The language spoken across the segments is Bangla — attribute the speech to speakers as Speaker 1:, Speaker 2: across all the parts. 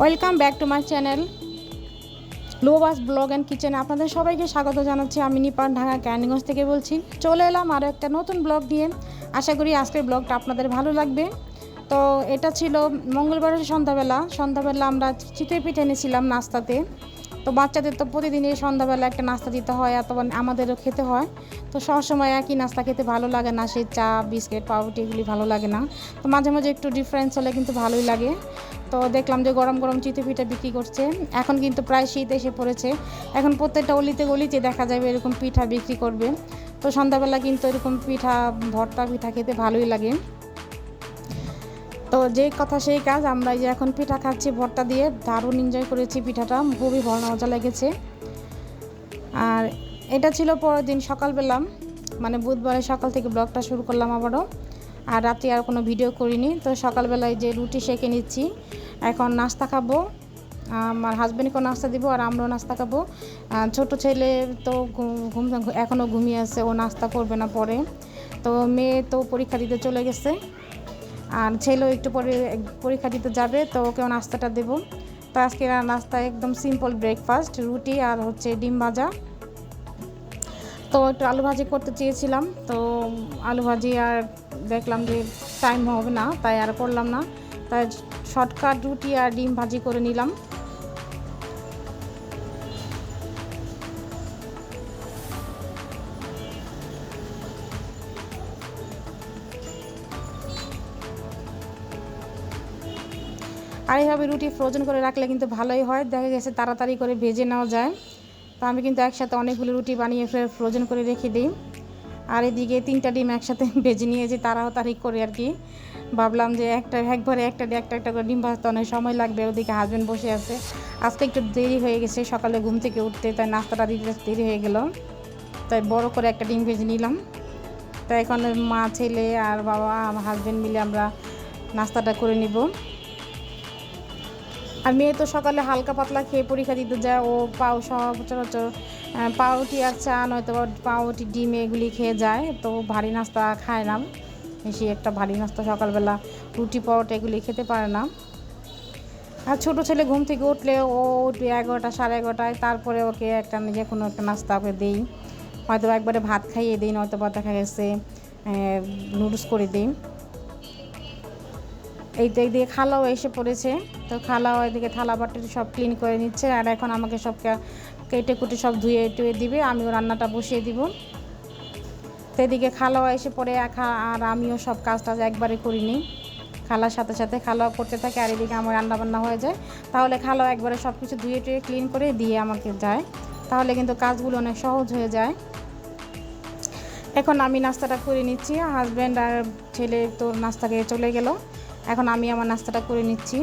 Speaker 1: Welcome back to my channel লোবাস blog and kitchen. আপনাদের সবাইকে স্বাগত জানাচ্ছি। আমি নিপান ঢাকা ক্যান্ডিগঞ্জ থেকে বলছি। চলে এলাম আরও একটা নতুন ব্লগ দিয়ে আশা করি আজকের ব্লগটা আপনাদের ভালো লাগবে। তো এটা ছিল মঙ্গলবারের সন্ধ্যাবেলা। সন্ধ্যাবেলা আমরা চিতই পিঠে এনেছিলাম নাস্তাতে। তো বাচ্চাদের তো প্রতিদিনই সন্ধ্যাবেলা একটা নাস্তা দিতে হয় অথবা আমাদেরও খেতে হয়। তো সবসময় একই নাস্তা খেতে ভালো লাগে না, সেই চা, বিস্কিট, পাউরুটি এগুলি ভালো লাগে না। তো মাঝে মাঝে একটু ডিফারেন্স হলে কিন্তু ভালোই লাগে। তো দেখলাম যে গরম গরম পিঠা বিক্রি করছে। এখন কিন্তু প্রায় শীত এসে পড়েছে। এখন প্রত্যেকটা অলিতে গলিতে দেখা যাবে এরকম পিঠা বিক্রি করবে। তো সন্ধ্যাবেলা কিন্তু এরকম পিঠা, ভর্তা পিঠা খেতে ভালোই লাগে। তো যে কথা সেই কাজ, আমরা যে এখন পিঠা খাচ্ছি, ভর্তা দিয়ে দারুণ এনজয় করেছি পিঠাটা, খুবই ভালো মজা লেগেছে। আর এটা ছিল পরের দিন সকালবেলা মানে বুধবারে সকাল থেকে ব্লগটা শুরু করলাম আবারও। আর রাতে আর কোনো ভিডিও করিনি, তো সকালবেলায় যে রুটি সেঁকে নিচ্ছি, এখন নাস্তা খাব। আমার হাজব্যান্ডকেও নাস্তা দিব, আর আমরাও নাস্তা খাব। ছোট ছেলে তো ঘুম এখনও ঘুমিয়ে আছে, ও নাস্তা করবে না পরে। তো মেয়ে তো পরীক্ষা দিতে চলে গেছে। আর ছেলেও একটু পরে পরীক্ষা দিতে যাবে, তো ওকেও নাস্তাটা দেবো। তো আজকে নাস্তা একদম সিম্পল ব্রেকফাস্ট রুটি আর হচ্ছে ডিম ভাজা। তো একটু আলু ভাজি করতে চেয়েছিলাম, তো আলু ভাজি আর দেখলাম যে টাইম হবে না, তাই আর করলাম না। তাই শর্টকাট রুটি আর ডিম ভাজি করে নিলাম। আর এইভাবে রুটি ফ্রোজেন করে রাখলে কিন্তু ভালোই হয়। দেখা গেছে তাড়াতাড়ি করে ভেজে নেওয়া যায়। তো আমি কিন্তু একসাথে অনেকগুলো রুটি বানিয়ে ফ্রোজেন করে রেখে দিই। আর এদিকে তিনটা ডিম একসাথে ভেজে নিয়েছি তাড়াতাড়ি করে আর কি। ভাবলাম যে একটা একবারে একটা একটা একটা করে ডিম ভাজতে অনেক সময় লাগবে, ওদিকে হাজব্যান্ড বসে আছে। আজকে একটু দেরি হয়ে গেছে, সকালে ঘুম থেকে উঠতে, তাই নাস্তাটা দিতে দেরি হয়ে গেল। তাই বড় করে একটা ডিম ভেজে নিলাম। তাই এখন মা, ছেলে আর বাবা হাজব্যান্ড মিলে আমরা নাস্তাটা করে নিব। আর মেয়ে তো সকালে হালকা পাতলা খেয়ে পরীক্ষা দিতে যায়, ও পাও সচরাচর পাউরুটি আর চা নয়তো পাউরুটি, ডিম এগুলি খেয়ে যায়, তো ভারী নাস্তা খায় না। বেশি একটা ভারী নাস্তা সকালবেলা, রুটি, পরোটা এগুলি খেতে পারে না। আর ছোটো ছেলে ঘুম থেকে উঠলে ও উঠবে এগারোটা, সাড়ে এগারোটায়, তারপরে ওকে একটা যে কোনো একটা নাস্তা ওকে দিই। হয়তো একবারে ভাত খাইয়ে দিই নয়তো বা দেখা গেছে নুডলস করে দিই। এই দিক দিয়ে খালাও এসে পড়েছে। তো খালাও এদিকে থালা বাটি সব ক্লিন করে নিচ্ছে আর এখন আমাকে সব কেটে কুটে সব ধুয়ে টুয়ে দিবে আমিও রান্নাটা বসিয়ে দিব। তো এদিকে খালাও এসে পড়ে একা আর আমিও সব কাজ টাজ একবারে করিনি। খালার সাথে সাথে খালাও করতে থাকে আর এদিকে আমার রান্না বান্না হয়ে যায়। তাহলে খালাও একবারে সব কিছু ধুয়ে টুয়ে ক্লিন করে দিয়ে আমাকে যায়। তাহলে কিন্তু কাজগুলো অনেক সহজ হয়ে যায়। এখন আমি নাস্তাটা করে নিচ্ছি হাজব্যান্ড আর ছেলে তো নাস্তা খেয়ে চলে গেল। এখন আমি আমার নাস্তাটা করে নিচ্ছি।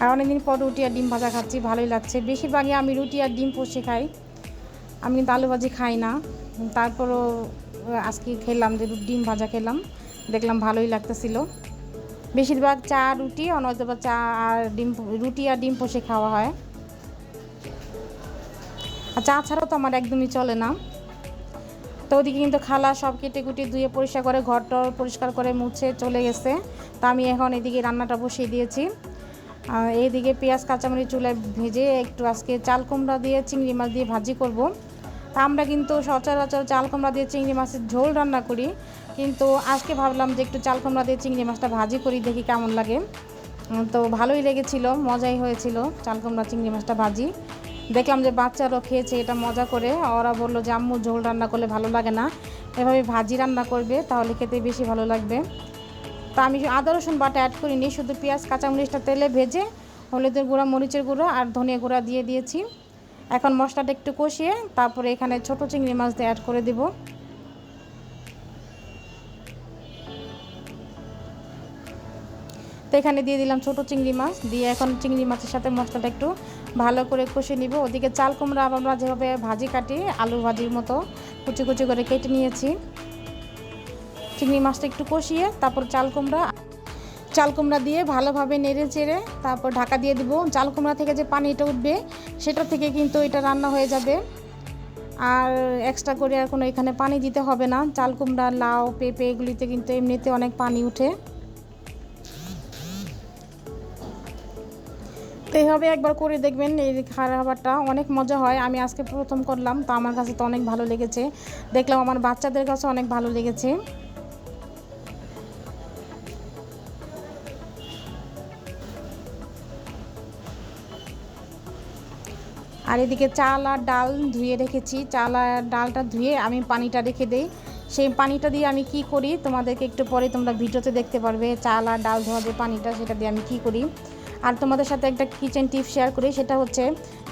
Speaker 1: আর অনেকদিন পর রুটি আর ডিম ভাজা খাচ্ছি, ভালোই লাগছে। বেশিরভাগই আমি রুটি আর ডিম পোষে খাই। আমি কিন্তু আলু ভাজি খাই না। তারপরও আজকে খেলাম যে ডিম ভাজা খেলাম। দেখলাম ভালোই লাগতেছিল। বেশিরভাগ চা রুটি বা চা আর ডিম রুটি আর ডিম পোষে খাওয়া হয়। আর চা ছাড়াও তো আমার একদমই চলে না। তো ওদিকে কিন্তু খালা সব কেটে কুটে ধুয়ে পরিষ্কার করে ঘরটর পরিষ্কার করে মুছে চলে গেছে। তা আমি এখন এদিকে রান্নাটা বসিয়ে দিয়েছি। এইদিকে পেঁয়াজ, কাঁচামরিচ চুলায় ভেজে একটু আজকে চাল কুমড়া দিয়ে চিংড়ি মাছ দিয়ে ভাজি করব। তা আমরা কিন্তু সচরাচর চাল কুমড়া দিয়ে চিংড়ি মাছের ঝোল রান্না করি। কিন্তু আজকে ভাবলাম যে একটু চাল কুমড়া দিয়ে চিংড়ি মাছটা ভাজি করি, দেখি কেমন লাগে। তো ভালোই লেগেছিল, মজাই হয়েছিল চাল কুমড়া, চিংড়ি মাছটা ভাজি। দেখলাম যে বাচ্চারাও খেয়েছে, এটা মজা করে। ওরা বলল যে, আম্মু, ঝোল রান্না করলে ভালো লাগে না। এভাবে ভাজি রান্না করবে, তাহলে খেতে বেশি ভালো লাগবে। তা আমি আদা, রসুন বাটা অ্যাড করিনি, শুধু পেঁয়াজ, কাঁচামরিচটা তেলে ভেজে, হলুদের গুঁড়া, মরিচের গুঁড়ো আর ধনিয়া গুঁড়া দিয়ে দিয়েছি। এখন মশলাটা একটু কষিয়ে, তারপরে এখানে ছোট চিংড়ি মাছ দিয়ে অ্যাড করে দেব। তো এখানে দিয়ে দিলাম ছোট চিংড়ি মাছ, দিয়ে এখন চিংড়ি মাছের সাথে মশলাটা একটু ভালো করে কষে নিব। ওদিকে চাল কুমড়া আমরা যেভাবে ভাজি কাটি, আলু ভাজির মতো কুচি কুচি করে কেটে নিয়েছি। চিংড়ি মাছটা একটু কষিয়ে তারপর চাল কুমড়া চাল কুমড়া দিয়ে ভালোভাবে নেড়ে চেড়ে তারপর ঢাকা দিয়ে দেবো। চাল কুমড়া থেকে যে পানিটা উঠবে, সেটা থেকে কিন্তু এটা রান্না হয়ে যাবে। আর এক্সট্রা করে আর কোনো এখানে পানি দিতে হবে না। চাল কুমড়া, লাউ, পেঁপে এগুলিতে কিন্তু এমনিতে অনেক পানি উঠে। তো এইভাবে একবার করে দেখবেন এই খাবারটা অনেক মজা হয়, আমি আজকে প্রথম করলাম, তো আমার কাছে তো অনেক ভালো লেগেছে। দেখলাম আমার বাচ্চাদের কাছে অনেক ভালো লেগেছে। আর এদিকে চাল আর ডাল ধুয়ে রেখেছি। চাল আর ডালটা ধুয়ে আমি পানিটা রেখে দিই। সেই পানিটা দিয়ে আমি কি করি? তোমাদেরকে একটু পরে তোমরা ভিডিওতে দেখতে পারবে, চাল আর ডাল ধোয়া যে পানিটা, সেটা দিয়ে আমি কি করি? আর তোমাদের সাথে একটা কিচেন টিপ শেয়ার করি, সেটা হচ্ছে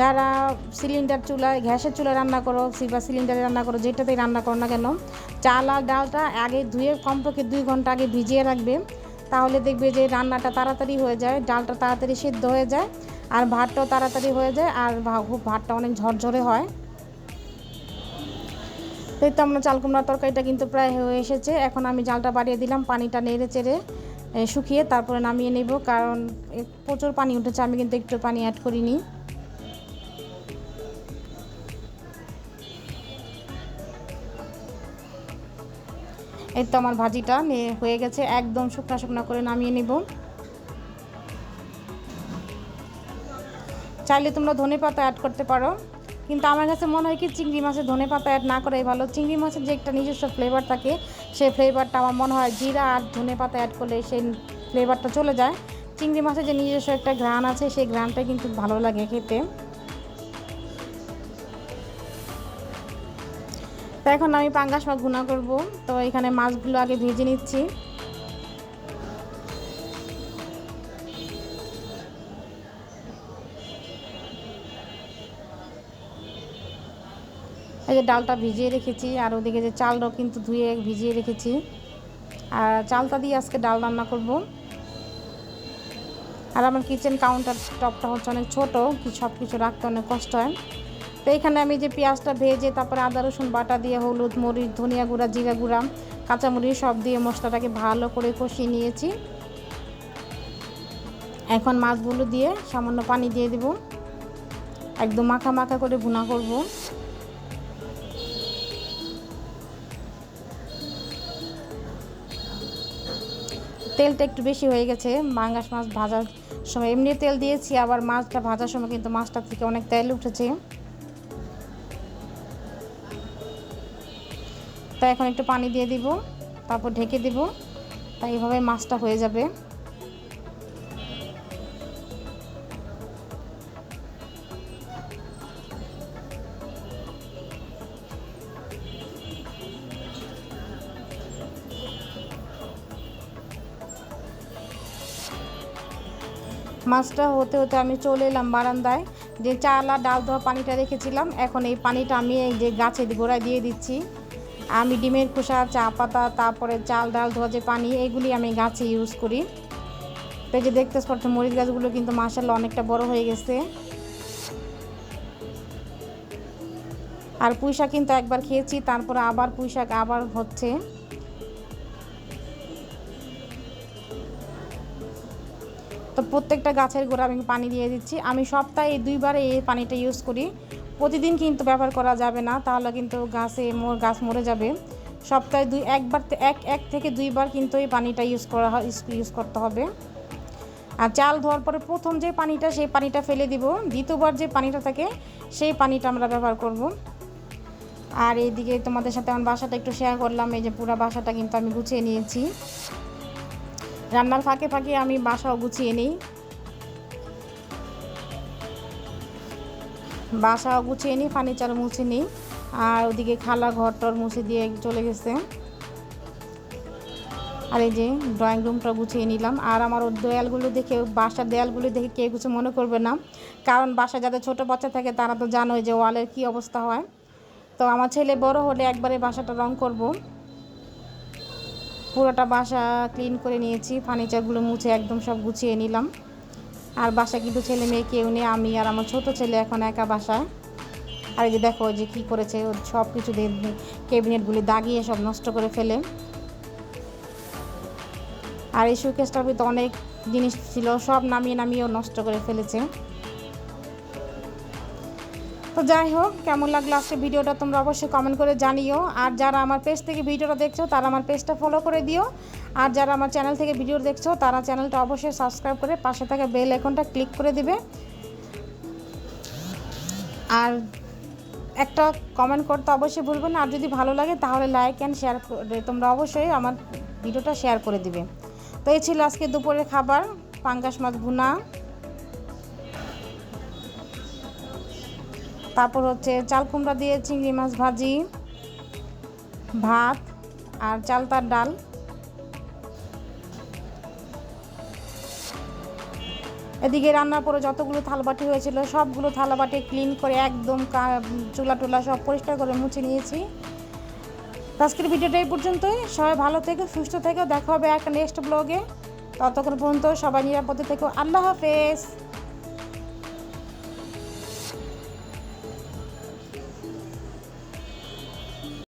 Speaker 1: যারা সিলিন্ডার চুলায় গ্যাসের চুলায় রান্না করো, বা সিলিন্ডারে রান্না করো, যেটাতেই রান্না করো না কেন, চাল আর ডালটা আগে ধুয়ে, কমপক্ষে দুই ঘণ্টা আগে ভিজিয়ে রাখবে, তাহলে দেখবে যে রান্নাটা তাড়াতাড়ি হয়ে যায়, ডালটা তাড়াতাড়ি সিদ্ধ হয়ে যায়, আর ভাতটাও তাড়াতাড়ি হয়ে যায়, আর খুব ভাতটা অনেক ঝরঝরে হয়। এই তো আমরা চাল কুমড়ার তরকারিটা কিন্তু প্রায় হয়ে এসেছে, এখন আমি জালটা বাড়িয়ে দিলাম, পানিটা নেড়ে চেড়ে। শুকিয়ে তারপরে নামিয়ে নেব, কারণ প্রচুর পানি উঠেছে, আমি কিন্তু একটু পানি অ্যাড করিনি। এই তো আমার ভাজিটা হয়ে গেছে, একদম শুকনা শুকনা করে নামিয়ে নেব। চাইলে তোমরা ধনে পাতা অ্যাড করতে পারো। কিন্তু আমার কাছে মনে হয় কি, চিংড়ি মাছের ধনে পাতা অ্যাড না করাই ভালো। চিংড়ি মাছের যে একটা নিজস্ব ফ্লেভার থাকে, সেই ফ্লেভারটা আমার মনে হয় জিরা আর ধনে পাতা অ্যাড করলে সেই ফ্লেভারটা চলে যায়। চিংড়ি মাছের যে নিজস্ব একটা ঘ্রাণ আছে, সেই ঘ্রাণটা কিন্তু ভালো লাগে খেতে। তো এখন আমি পাঙ্গাস মাছ গুণা করব। তো এখানে মাছগুলো আগে ভেজে নিচ্ছি। এই যে ডালটা ভিজিয়ে রেখেছি, আর ওদিকে যে চালটাও কিন্তু ধুয়ে ভিজিয়ে রেখেছি। আর চালটা দিয়ে আজকে ডাল রান্না করব। আর আমার কিচেন কাউন্টার টপটা হচ্ছে অনেক ছোটো সব কিছু রাখতে অনেক কষ্ট হয়। তো এখানে আমি যে পেঁয়াজটা ভেজে, তারপরে আদা, রসুন বাটা দিয়ে হলুদ, মরিচ, ধনিয়া গুঁড়া, জিরা গুঁড়া, কাঁচামরিচ সব দিয়ে মশলাটাকে ভালো করে কষিয়ে নিয়েছি। এখন মাছগুলো দিয়ে সামান্য পানি দিয়ে দেব। একদম মাখা মাখা করে ভুনা করব। তেলটা একটু বেশি হয়ে গেছে, মাঙ্গাস মাছ ভাজার সময় এমনি তেল দিয়েছি, আবার মাছটা ভাজার সময় কিন্তু মাছটা থেকে অনেক তেল উঠেছে। তাই এখন একটু পানি দিয়ে দিব, তারপর ঢেকে দিব তাই এইভাবে মাছটা হয়ে যাবে। মাছটা হতে হতে আমি চলে এলাম বারান্দায়। যে চাল আর ডাল ধোয়া পানিটা রেখেছিলাম, এখন এই পানিটা আমি এই যে গাছের গোড়ায় দিয়ে দিচ্ছি। আমি ডিমের খোসা, চা পাতা, তারপরে চাল, ডাল ধোয়া যে পানি, এগুলি আমি গাছে ইউজ করি। তো যে দেখতে পাচ্ছ মরিচ গাছগুলো কিন্তু মাসাল্লাহ অনেকটা বড় হয়ে গেছে। আর পুঁই শাক কিন্তু একবার খেয়েছি, তারপরে আবার পুঁই শাক আবার হচ্ছে। প্রত্যেকটা গাছের গোড়া আমি পানি দিয়ে দিচ্ছি। আমি সপ্তাহে দুইবার এই পানিটা ইউজ করি। প্রতিদিন কিন্তু ব্যবহার করা যাবে না, তাহলে কিন্তু গাছে মোর গাছ মরে যাবে। সপ্তাহে দুই একবার এক এক থেকে দুইবার কিন্তু এই পানিটা ইউজ করা ইউজ করতে হবে। আর চাল ধোয়ার পরে প্রথম যে পানিটা, সেই পানিটা ফেলে দিব। দ্বিতীয়বার যে পানিটা থাকে, সেই পানিটা আমরা ব্যবহার করব। আর এইদিকে তোমাদের সাথে আমার বাসাটা একটু শেয়ার করলাম। এই যে পুরো বাসাটা কিন্তু আমি গুছিয়ে নিয়েছি। রান্নার ফাঁকে ফাঁকে আমি বাসাও গুছিয়ে নিই। বাসাও গুছিয়ে নিই, ফার্নিচার মুছে নিই, আর ওদিকে খালা ঘর টর মুছে দিয়ে চলে গেছে। আর এই যে ড্রয়িং রুমটা গুছিয়ে নিলাম। আর আমার দেয়ালগুলো দেখে, বাসার দেয়ালগুলো দেখে কেউ কিছু মনে করবে না। কারণ বাসা যাদের ছোটো বাচ্চা থাকে, তারা তো জানোই যে ওয়ালের কি অবস্থা হয়। তো আমার ছেলে বড় হলে একবারে বাসাটা রং করব। পুরোটা বাসা ক্লিন করে নিয়েছি ফার্নিচারগুলো মুছে একদম সব গুছিয়ে নিলাম। আর বাসা কিন্তু ছেলে মেয়ে কেউ নেই, আমি আর আমার ছোট ছেলে এখন একা বাসায় আর এই যে দেখো যে কী করেছে, ও সব কিছু ক্যাবিনেটগুলি দাগিয়ে সব নষ্ট করে ফেলে। আর এই সুকেশটার ভিতরে অনেক জিনিস ছিল, সব নামিয়ে নামিয়েও নষ্ট করে ফেলেছে। তো যাই হোক, কেমন লাগল আজকে ভিডিওটা তোমরা অবশ্যই কমেন্ট করে জানিও। আর যারা আমার পেজ থেকে ভিডিওটা দেখছ, তারা আমার পেজটা ফলো করে দিও। আর যারা আমার চ্যানেল থেকে ভিডিও দেখছ, তারা চ্যানেলটা অবশ্যই সাবস্ক্রাইব করে পাশে থাকা বেল আইকনটা ক্লিক করে দিবে। আর একটা কমেন্ট করতে অবশ্যই ভুলবে না। আর যদি ভালো লাগে, তাহলে লাইক অ্যান্ড শেয়ার করে তোমরা অবশ্যই আমার ভিডিওটা শেয়ার করে দিবে। তো এই ছিল আজকে দুপুরের খাবার, পাঙ্গাস মাছ ভুনা। তারপর হচ্ছে চাল কুমড়া দিয়ে চিংড়ি মাছ ভাজি, ভাত আর চালতার ডাল। এদিকে রান্নার পরে যতগুলো থালবাটি হয়েছিল, সবগুলো থালাবাটি ক্লিন করে একদম চুলা টুলা সব পরিষ্কার করে মুছে নিয়েছি। আজকের ভিডিওটা এই পর্যন্তই। সবাই ভালো থেকে, সুস্থ থেকো। দেখা হবে একটা নেক্সট ব্লগে ততক্ষণ পর্যন্ত সবাই নিরাপদে থেকো। আল্লাহ হাফেজ।